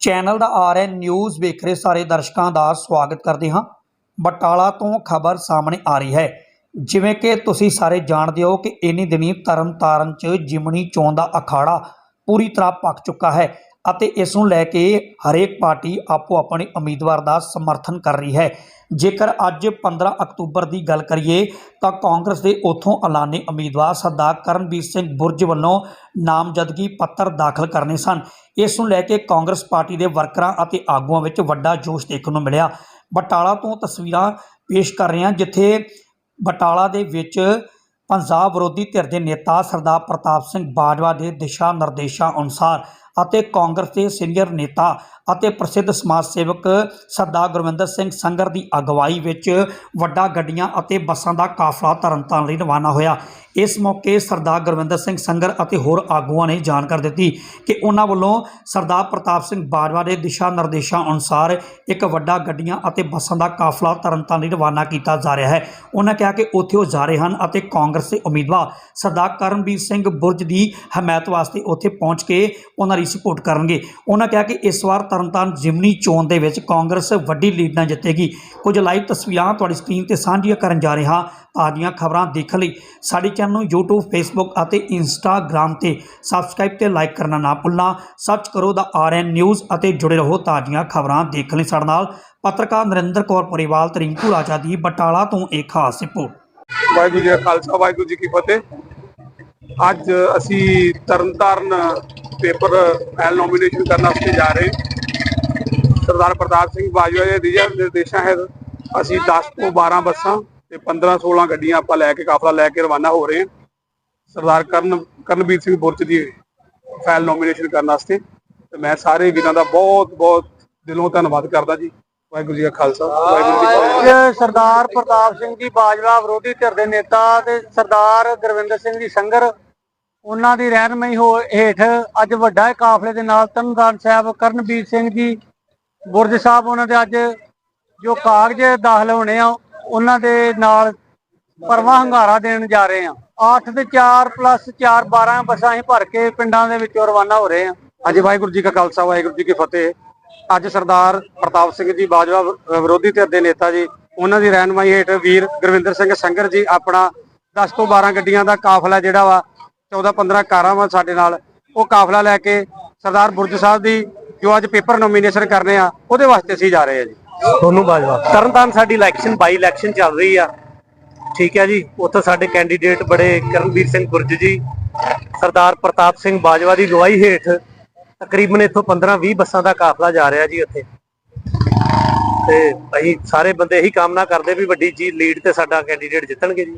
Channel ਦਾ RN news ਵੇਖ ਰਹੇ ਸਾਰੇ ਦਰਸ਼ਕਾਂ ਦਾ ਸਵਾਗਤ ਕਰਦੇ ਹਾਂ। ਬਟਾਲਾ ਤੋਂ ਖਬਰ ਸਾਹਮਣੇ ਆ ਰਹੀ ਹੈ। ਜਿਵੇਂ ਕਿ ਤੁਸੀਂ ਸਾਰੇ ਜਾਣਦੇ ਹੋ ਕਿ ਇਨੀ ਦਿਨੀ ਤਰਨਤਾਰਨ 'ਚ ਜਿਮਣੀ ਚੋਣ ਦਾ ਅਖਾੜਾ ਪੂਰੀ ਤਰ੍ਹਾਂ ਪੱਕ ਚੁੱਕਾ ਹੈ। ਅਤੇ ਇਸ ਨੂੰ ਲੈ ਕੇ ਹਰੇਕ ਪਾਰਟੀ ਆਪੋ ਆਪਣੇ ਉਮੀਦਵਾਰ ਦਾ ਸਮਰਥਨ ਕਰ ਰਹੀ ਹੈ। ਜੇਕਰ ਅੱਜ 15 ਅਕਤੂਬਰ ਦੀ ਗੱਲ ਕਰੀਏ, ਤਾਂ ਕਾਂਗਰਸ ਦੇ ਉਥੋਂ ਐਲਾਨੇ ਉਮੀਦਵਾਰ ਸਰਦਾਰ ਕਰਨਵੀਰ ਸਿੰਘ ਬੁਰਜ ਵੱਲੋਂ ਨਾਮਜ਼ਦਗੀ ਪੱਤਰ ਦਾਖਲ ਕਰਨੇ ਸਨ। ਇਸ ਨੂੰ ਲੈ ਕੇ ਕਾਂਗਰਸ ਪਾਰਟੀ ਦੇ ਵਰਕਰਾਂ ਅਤੇ ਆਗੂਆਂ ਵਿੱਚ ਵੱਡਾ ਜੋਸ਼ ਦੇਖਣ ਨੂੰ ਮਿਲਿਆ। ਬਟਾਲਾ ਤੋਂ ਤਸਵੀਰਾਂ ਪੇਸ਼ ਕਰ ਰਹੇ ਹਾਂ, ਜਿੱਥੇ ਬਟਾਲਾ ਦੇ ਵਿੱਚ ਪੰਜਾਬ ਵਿਰੋਧੀ ਧਿਰ ਦੇ ਨੇਤਾ ਸਰਦਾਰ ਪ੍ਰਤਾਪ ਸਿੰਘ ਬਾਜਵਾ ਦੇ ਦਿਸ਼ਾ ਨਿਰਦੇਸ਼ਾਂ ਅਨੁਸਾਰ ਅਤੇ ਕਾਂਗਰਸ ਦੇ ਸੀਨੀਅਰ ਨੇਤਾ ਅਤੇ ਪ੍ਰਸਿੱਧ ਸਮਾਜ ਸੇਵਕ ਸਰਦਾਰ ਗੁਰਵਿੰਦਰ ਸਿੰਘ ਸੰਗਰ ਦੀ ਅਗਵਾਈ ਵਿੱਚ ਵੱਡਾ ਗੱਡੀਆਂ ਅਤੇ ਬੱਸਾਂ ਦਾ ਕਾਫਲਾ ਤਰਨਤਾਰਨ ਲਈ ਰਵਾਨਾ ਹੋਇਆ। ਇਸ ਮੌਕੇ ਸਰਦਾਰ ਗੁਰਵਿੰਦਰ ਸਿੰਘ ਸੰਗਰ ਅਤੇ ਹੋਰ ਆਗੂਆਂ ਨੇ ਜਾਣਕਾਰੀ ਦਿੱਤੀ ਕਿ ਉਹਨਾਂ ਵੱਲੋਂ ਸਰਦਾਰ ਪ੍ਰਤਾਪ ਸਿੰਘ ਬਾਜਵਾ ਦੇ ਦਿਸ਼ਾ ਨਿਰਦੇਸ਼ਾਂ ਅਨੁਸਾਰ ਇੱਕ ਵੱਡਾ ਗੱਡੀਆਂ ਅਤੇ ਬੱਸਾਂ ਦਾ ਕਾਫਲਾ ਤਰਨਤਾਰਨ ਲਈ ਰਵਾਨਾ ਕੀਤਾ ਜਾ ਰਿਹਾ ਹੈ। ਉਹਨਾਂ ਕਿਹਾ ਕਿ ਉੱਥੇ ਉਹ ਜਾ ਰਹੇ ਹਨ ਅਤੇ ਕਾਂਗਰਸ ਦੇ ਉਮੀਦਵਾਰ ਸਰਦਾਰ ਕਰਨਵੀਰ ਸਿੰਘ ਬੁਰਜ ਦੀ ਹਮਾਇਤ ਵਾਸਤੇ ਉੱਥੇ ਪਹੁੰਚ ਕੇ ਉਹਨਾਂ ਦੀ ਸਪੋਰਟ ਕਰਨਗੇ। ਉਹਨਾਂ ਕਿਹਾ ਕਿ ਇਸ ਵਾਰ ਤਰਨਤਾਰਨ ਜਿਮਨੀ ਚੋਣ ਦੇ ਵਿੱਚ ਕਾਂਗਰਸ ਵੱਡੀ ਲੀਡ ਨਾਲ ਜਿੱਤੇਗੀ। ਕੁਝ ਲਾਈਵ ਤਸਵੀਰਾਂ ਤੁਹਾਡੀ ਸਕਰੀਨ ਤੇ ਸਾਂਝੀਆਂ ਕਰਨ ਜਾ ਰਹੇ ਹਾਂ, ਤਾਜ਼ੀਆਂ ਖਬਰਾਂ ਦੇਖਣ ਲਈ ਸਾਡੇ ਚੈਨਲ ਨੂੰ YouTube, Facebook ਅਤੇ Instagram ਤੇ ਸਬਸਕ੍ਰਾਈਬ ਤੇ ਲਾਈਕ ਕਰਨਾ ਨਾ ਭੁੱਲਣਾ। ਸਰਚ ਕਰੋ ਦਾ ਆਰਐਨ ਨਿਊਜ਼ ਅਤੇ ਜੁੜੇ ਰਹੋ ਤਾਜ਼ੀਆਂ ਖਬਰਾਂ ਦੇਖਣ ਲਈ ਸਾਡੇ ਨਾਲ ਪੱਤਰਕਾਰ ਨਰਿੰਦਰ ਕੌਰ ਪਰਿਵਾਲ ਤਰਿੰਕੂ ਰਾਜਾ ਦੀ ਬਟਾਲਾ ਤੋਂ ਇੱਕ ਖਾਸ ਰਿਪੋਰਟ। ਵਾਹਿਗੁਰੂ ਜੀ ਕਾ ਖਾਲਸਾ, ਵਾਹਿਗੁਰੂ ਜੀ ਕੀ ਫਤਿਹ। ਅੱਜ ਅਸੀਂ ਤਰਨਤਾਰਨ ਪੇਪਰ ਐਲ ਨੋਮੀਨੇਸ਼ਨ ਕਰਨ ਵਾਸਤੇ ਜਾ ਰਹੇ। ਸਰਦਾਰ ਪ੍ਰਤਾਪ ਸਿੰਘ ਬਾਜਵਾ ਦੇ ਦਿਸ਼ਾ ਨਿਰਦੇਸ਼ਾਂ ਹੈ ਅਸੀਂ 10 ਤੋਂ 12 ਬੱਸਾਂ ਤੇ 15 16 ਗੱਡੀਆਂ ਆਪਾਂ ਲੈ ਕੇ ਕਾਫਲਾ ਲੈ ਕੇ ਰਵਾਨਾ ਹੋ ਰਹੇ ਹਾਂ। ਸਰਦਾਰ ਕਰਨ ਕਰਨਵੀਰ ਸਿੰਘ ਬੁਰਜ ਦੀ ਫਾਈਲ ਨੋਮੀਨੇਸ਼ਨ ਕਰਨ ਵਾਸਤੇ। ਤੇ ਮੈਂ ਸਾਰੇ ਵੀਰਾਂ ਦਾ ਬਹੁਤ ਬਹੁਤ ਦਿਲੋਂ ਧੰਨਵਾਦ ਕਰਦਾ ਜੀ। ਵਾਹਿਗੁਰੂ ਜੀ ਕਾ ਖਾਲਸਾ ਵਾਹਿਗੁਰੂ ਜੀ ਕੀ ਫਤਿਹ। ਅੱਜ ਸਰਦਾਰ ਪ੍ਰਤਾਪ ਸਿੰਘ ਜੀ ਬਾਜਵਾ ਵਿਰੋਧੀ ਧਿਰ ਦੇ ਨੇਤਾ ਤੇ ਸਰਦਾਰ ਗੁਰਵਿੰਦਰ ਸਿੰਘ ਜੀ ਸੰਗਰ ਉਹਨਾਂ ਦੀ ਰਹਿਨਮਈ ਹੋ ਹੇਠ ਅੱਜ ਵੱਡਾ ਕਾਫਲੇ ਦੇ ਨਾਲ ਤਰਨਤਾਰਨ ਸਾਹਿਬ ਕਰਨਵੀਰ ਸਿੰਘ ਜੀ, ਬੁਰਜ ਸਾਹਿਬ ਉਹਨਾਂ ਦੇ ਅੱਜ ਜੋ ਕਾਗਜ਼ ਦਾਖਲ ਹੋਣੇ ਆ, ਉਹਨਾਂ ਦੇ ਨਾਲ ਪਰਵਾ ਹੰਗਾਰਾ ਦੇਣ ਜਾ ਰਹੇ ਆ। 8 ਤੇ 4 ਪਲੱਸ 4 12 ਬੱਸਾਂ ਅਸੀਂ ਭਰ ਕੇ ਪਿੰਡਾਂ ਦੇ ਵਿੱਚੋਂ ਰਵਾਨਾ ਹੋ ਰਹੇ ਆ। ਅੱਜ ਵਾਹਿਗੁਰੂ ਜੀ ਕਾ ਖਾਲਸਾ, ਵਾਹਿਗੁਰੂ ਜੀ ਕੀ ਫਤਿਹ। ਅੱਜ ਸਰਦਾਰ ਪ੍ਰਤਾਪ ਸਿੰਘ ਜੀ ਬਾਜਵਾ ਵਿਰੋਧੀ ਧਿਰ ਦੇ ਨੇਤਾ ਜੀ, ਉਹਨਾਂ ਦੀ ਰਹਿਨਮਾਈ ਹੇਠ ਵੀਰ ਗੁਰਵਿੰਦਰ ਸਿੰਘ ਸੰਗਰ ਜੀ ਆਪਣਾ 10 ਤੋਂ 12 ਗੱਡੀਆਂ ਦਾ ਕਾਫਲਾ ਜਿਹੜਾ ਵਾ 14 15 ਕਾਰਾਂ ਵਾ ਸਾਡੇ ਨਾਲ। ਉਹ ਕਾਫਲਾ ਲੈ ਕੇ ਸਰਦਾਰ ਬੁਰਜ ਸਾਹਿਬ ਦੀ ਜੋ ਅੱਜ ਪੇਪਰ ਨੋਮੀਨੇਸ਼ਨ ਕਰਨੇ ਆ ਉਹਦੇ ਵਾਸਤੇ ਅਸੀਂ ਜਾ ਰਹੇ ਆ ਜੀ। ਤੁਹਾਨੂੰ ਬਾਜਵਾ ਤਰਨਤਾਰਨ ਸਾਡੀ ਇਲੈਕਸ਼ਨ ਬਾਈ ਇਲੈਕਸ਼ਨ ਚੱਲ ਰਹੀ ਆ। ਠੀਕ ਹੈ ਜੀ ਉੱਥੇ ਸਾਡੇ ਕੈਂਡੀਡੇਟ ਬੜੇ ਕਰਨਵੀਰ ਸਿੰਘ ਗੁਰਜ ਜੀ ਸਰਦਾਰ ਪ੍ਰਤਾਪ ਸਿੰਘ ਬਾਜਵਾ ਦੀ ਅਗਵਾਈ ਹੇਠ ਤਕਰੀਬਨ ਇੱਥੋਂ 15-20 ਬੱਸਾਂ ਦਾ ਕਾਫਲਾ ਜਾ ਰਿਹਾ ਜੀ ਉੱਥੇ। ਤੇ ਅਸੀਂ ਸਾਰੇ ਬੰਦੇ ਇਹੀ ਕਾਮਨਾ ਕਰਦੇ ਵੀ ਵੱਡੀ ਜੀ ਲੀਡ ਤੇ ਸਾਡਾ ਕੈਂਡੀਡੇਟ ਜਿੱਤਣਗੇ ਜੀ।